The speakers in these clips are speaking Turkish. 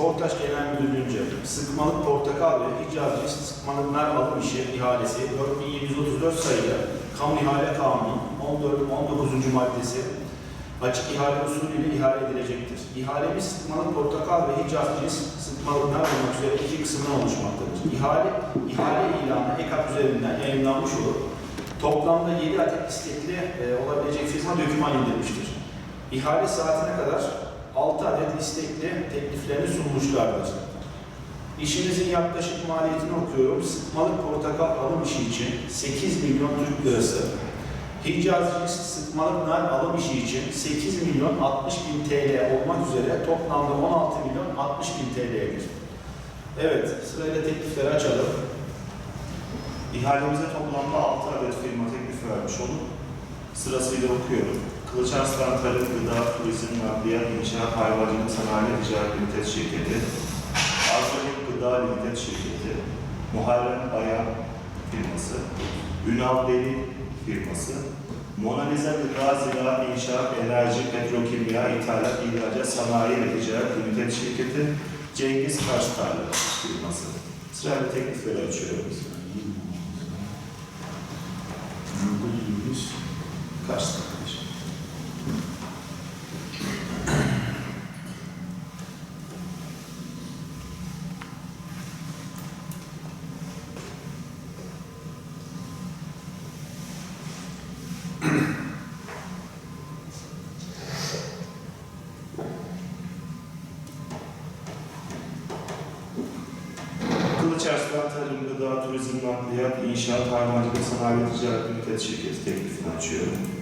Portaş Genel Müdürlüğü'nce sıkmalık portakal ve Hicaz cins sıkmalık nar alım işi ihalesi 4734 sayılı Kamu İhale Kanunu 14 19. maddesi açık ihale usulüyle ihale edilecektir. İhalemiz sıkmalık portakal ve Hicaz cins sıkmalık nar olmak üzere iki kısımdan oluşmaktadır. İhale, ihale ilanı EKAP üzerinden yayınlanmış olup toplamda 7 adet istekli e, olabilecek firma döküman indirmiştir. İhale saatine kadar 6 adet istekli tekliflerini sunmuşlardır. İşimizin yaklaşık maliyetini okuyorum. Sıkmalık portakal alım işi için 8 milyon Türk lirası. Hicaz sıkmalık nar alım işi için 8 milyon 60 bin TL olmak üzere toplamda 16 milyon 60 bin TL'dir. Evet, sırayla teklifleri açalım. İhalemize toplamda 6 adet firma teklif vermiş olup sırasıyla okuyorum. Kılıç Arslan Tarım Gıda Turizm Nakliyat İnşaat Hayvancılık Sanayi Ticaret Limited Şirketi, Arsanik Gıda Limited Şirketi, Muharrem Bayan firması, Ünal Deli firması, Mona Lisa Gıda Ziraat İnşaat Enerji Petrokimya İthalat İhracat Sanayi ve Ticaret Limited Şirketi, Cengiz Karstarlı firması. Sırayla teklifleri açıyorum. Kaç arkadaş? Kılıç Arslan Tarım, Gıda, Turizm, Nakliyat, İnşaat, Hayvancılık, Sanayi ve Ticaret Limited Şirketi teklifini açıyorum.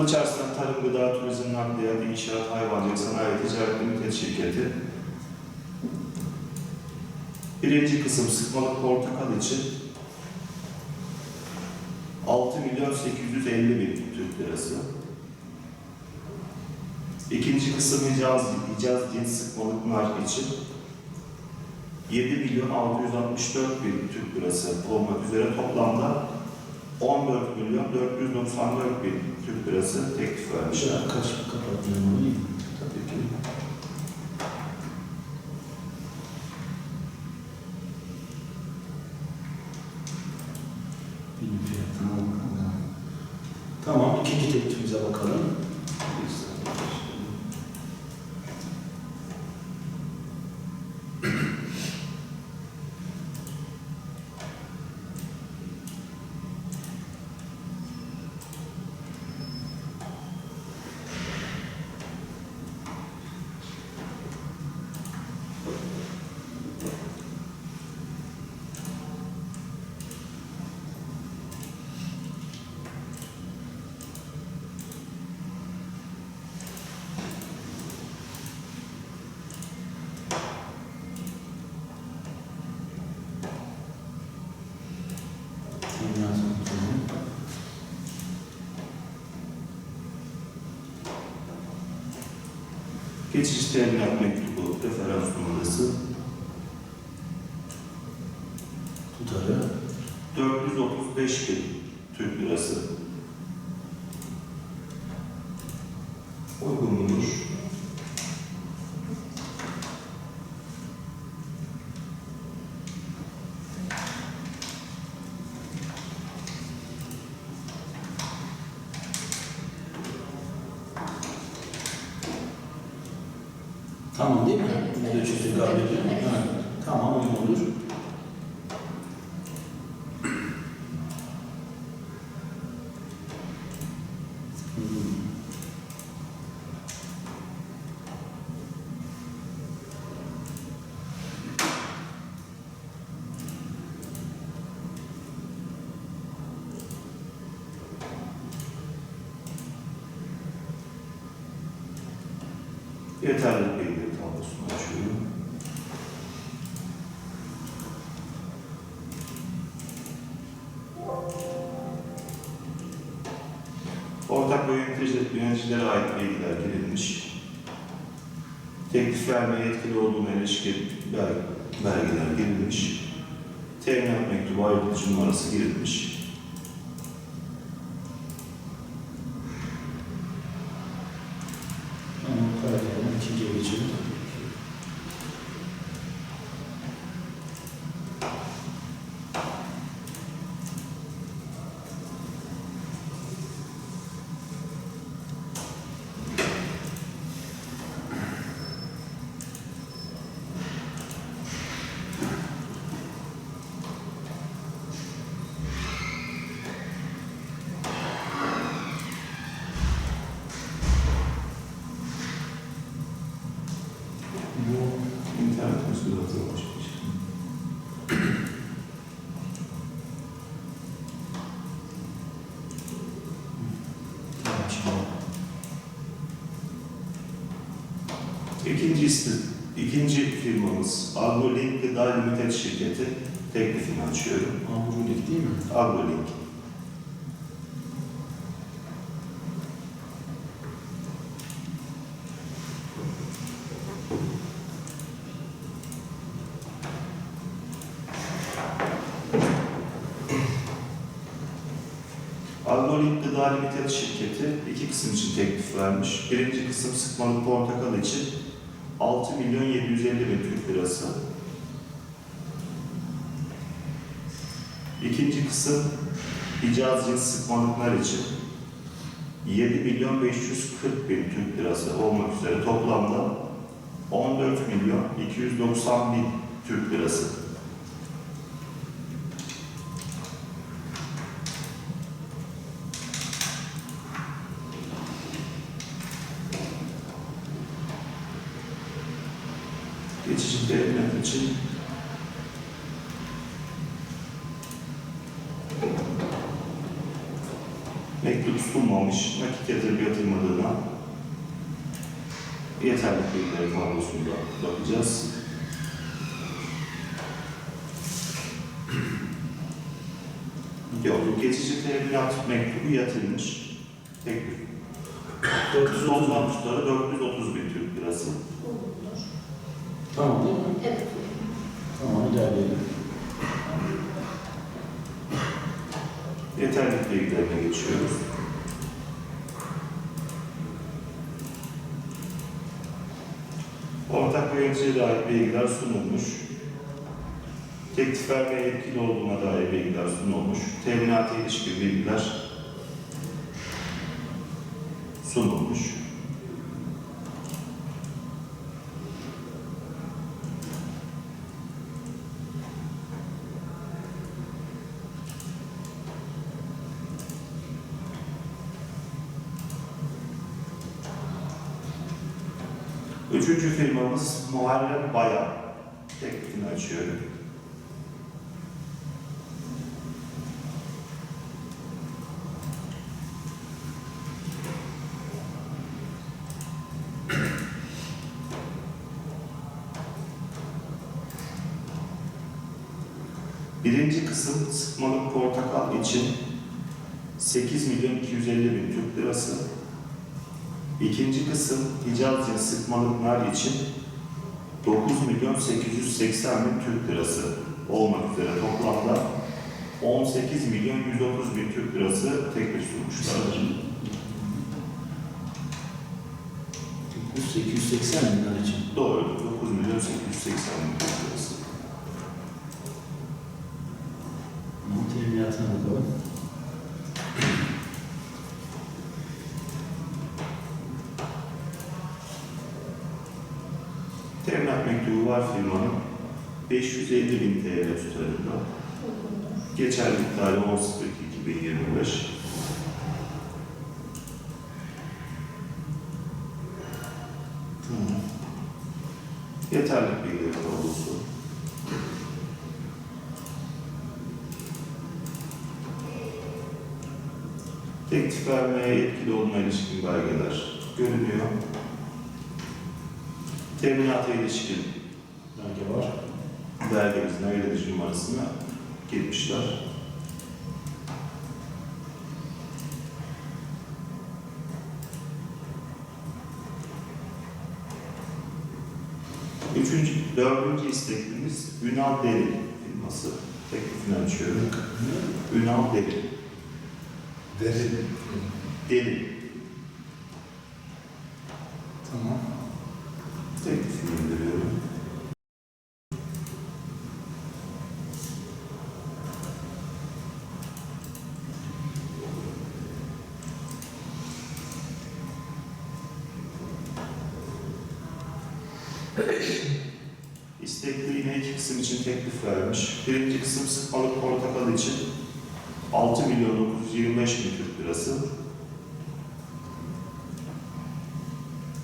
Kılıç Arslan Tarım, Gıda, Turizm, Nakliyat, İnşaat, Hayvancılık, Sanayi Ticaret Limited Şirketi. Birinci kısım sıkmalık portakal için 6 milyon 850 bin Türk lirası. İkinci kısım Hicaz, Hicaz cins sıkmalık nar için 7 milyon 664 bin Türk lirası olmak üzere toplamda 14 milyon 494 bin Türk lirası teklif vermişler. Kaç kapatayım onu. Tabii ki. Benim fiyatına bakalım. Tamam, ikinci teklifimize bakalım. Geçiş teminat mektubu, referans numarası. Tutarı? 435 bin Türk lirası. Uygun yeterlilikle ilgili tablosunu açıyorum. Ortak ve yöneticilere ait bilgiler girilmiş. Teklif vermeye yetkili olduğuna ilişkin belgeler girilmiş. Teminat mektubu ayrılıcı numarası girilmiş. Geçelim. İkinci ikinci firmamız AgroLink Gıda Limited şirketi teklifini açıyorum. Amurulik değil mi? AgroLink. AgroLink Gıda Limited şirketi iki kısım için teklif vermiş. Birinci kısım sıkmalı portakal için 6 milyon 750 bin Türk lirası. İkinci kısım icaz cins sıkmalıklar için 7 milyon 540 bin Türk lirası olmak üzere toplamda 14 milyon 290 bin Türk lirası. Geçici teminat için mektup sunmamış, nakit yatırıp yatırmadığına yeterli bilgileri tablosunda bakacağız. Yok, geçici teminat mektubu yatırmış. Teklif. 430 tutarı 430 bin Türk lirası. Tamam değil mi? Evet. Tamam ilerleyelim. Yeterlilik bilgilerine geçiyoruz. Ortak ve yöneticiye dair bilgiler sunulmuş. Teklif vermeye yetkili olduğuna dair bilgiler sunulmuş. Teminata ilişkin bilgiler sunulmuş. Üçüncü firmamız Muharrem Bayan. Teklifini açıyorum. Birinci kısım sıkmalık portakal için 8 milyon 250 bin Türk lirası. İkinci kısım Hicaz cins sıkmalık nar için 9 milyon 880 bin Türk lirası olmak üzere toplamda 18 milyon 130 bin Türk lirası teklif sunmuşlar. Bu 880 bin lira için. Doğru, 9 milyon 880 bin Türk lirası. Tamam, teminatına bakalım. Var firmanın 550 bin TL tutarında. Olur. Geçerlilik tarihi 10.02.2025. Tamam. Yeterlik bilgileri tablosu. Teklif vermeye yetkili olduğuna ilişkin belgeler görünüyor. Teminata ilişkin belge var. Belgemizin ayrılıcı numarasını girmişler. Üçüncü, dördüncü istekimiz Ünal Deli firması. Teklifini açıyorum. Ünal Deli. Deli. Deli. Tamam. İçin teklif vermiş. Birinci kısım sıkmalık portakal için 6 milyon 925 bin Türk lirası.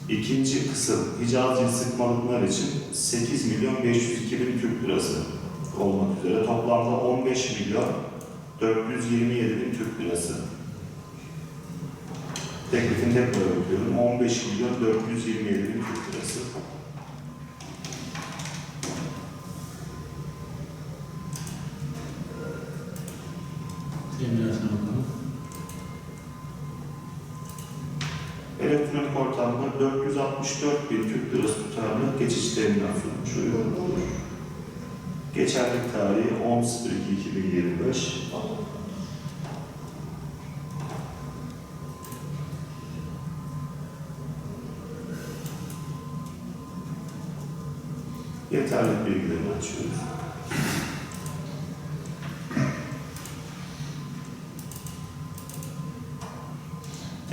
İkinci kısım Hicazcı sıkmalıklar için 8 milyon 502 bin Türk lirası olmak üzere toplamda 15 milyon 427 bin Türk lirası. Teklifini tekrar okuyorum. 15 milyon 427 bin Türk lirası. Teminatına bakalım. Elektronik ortamda 464 bin Türk lirası tutarlı geçici teminat sunmuş. Uygun olur. Geçerlik tarihi 10.02.2025. Yeterli bilgilerini açıyoruz.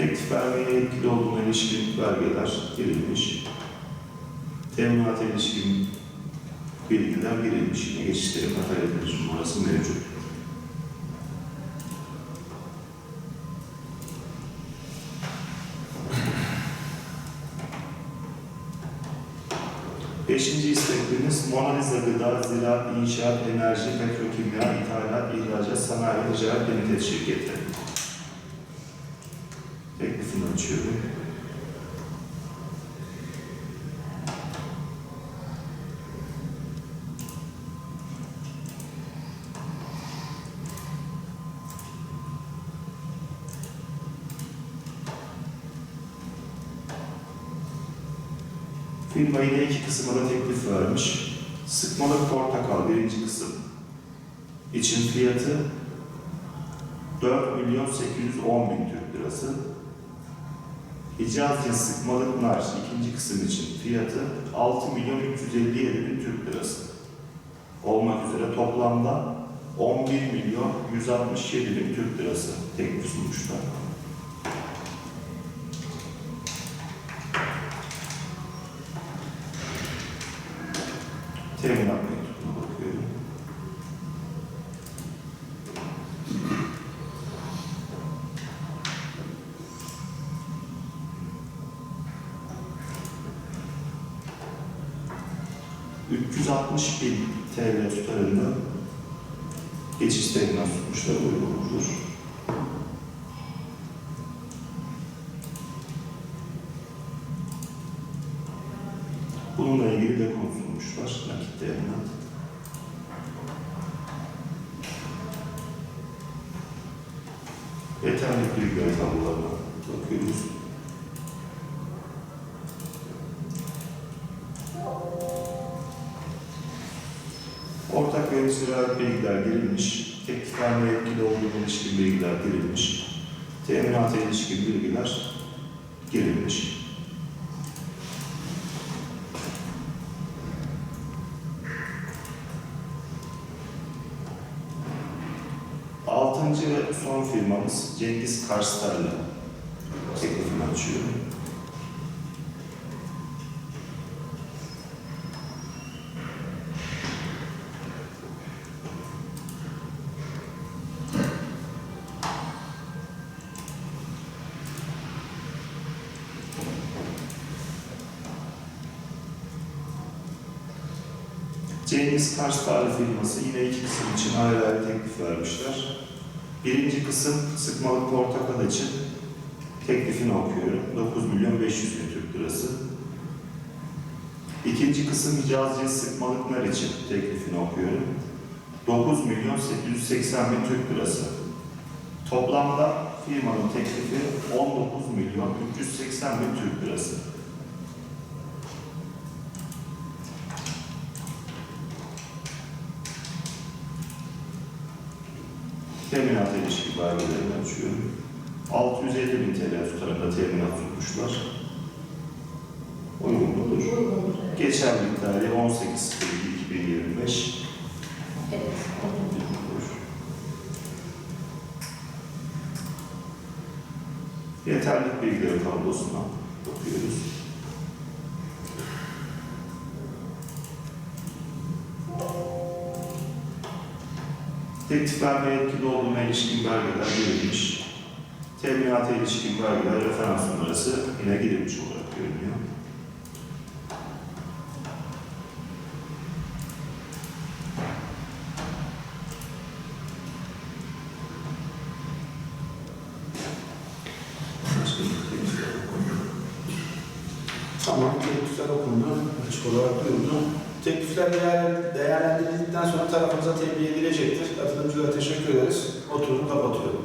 Teklif vermeye yetkili olduğuna ilişkin belgeler girilmiş. Teminata ilişkin bilgiler girilmiş. Yine geçişlerin materyalleri numarası mevcut. Beşinci isteklimiz Mona Lisa Gıda, Ziraat, İnşaat, Enerji, Petrokimya, İthalat, İhracat, Sanayi, Ticaret Limited Şirketi. Açıyorum. Firma yine iki kısma da teklif vermiş. Sıkmalık portakal birinci kısım için fiyatı 4 milyon 810 bin Türk lirası. Hicazcı sıkmalık nar ikinci kısım için fiyatı 6 milyon 357 bin Türk lirası olmak üzere toplamda 11 milyon 167 bin Türk lirası teklif sunmuşlar. ...360 bin TL tutarında geçiş teminat tutmuşlar uygundur. Bununla ilgili de konuşulmuşlar nakit teminat. Yeterli bilgi tablolarına bakıyoruz. Ait bilgiler girilmiş, teklif vermeye yetkili olduğuna ilişkin bilgiler girilmiş, teminata ilişkin bilgiler girilmiş. Altıncı ve son firmamız Cengiz Karstarlı teklifini açıyorum. Cengiz Karstarlı firması yine iki kısım için ayrı ayrı teklif vermişler. Birinci kısım sıkmalık portakal için teklifini okuyorum. 9 milyon 500 bin Türk lirası. İkinci kısım Hicazcı sıkmalık nar için teklifini okuyorum. 9 milyon 880 bin Türk lirası. Toplamda firmanın teklifi 19 milyon 380 bin Türk lirası. ilişkin açıyorum. 650 bin TL tutarında teminat tutmuşlar. Uygun mudur? Evet. Geçen bir tarih 18.02.2025. Evet. uygundur. Yeterlik bilgileri tablosuna bakıyoruz. Teklif vermeye yetkili olduğuna ilişkin belgeler girilmiş. Teminata ilişkin belgeler referans numarası yine girilmiş olarak görünüyor. Tamam, teklifler okundu, açık olarak duyuldu. Teklifler değer, değerlendirildikten sonra tarafımıza tebliğ edilecektir. Katılımcılara teşekkür ederiz. Oturumu kapatıyorum.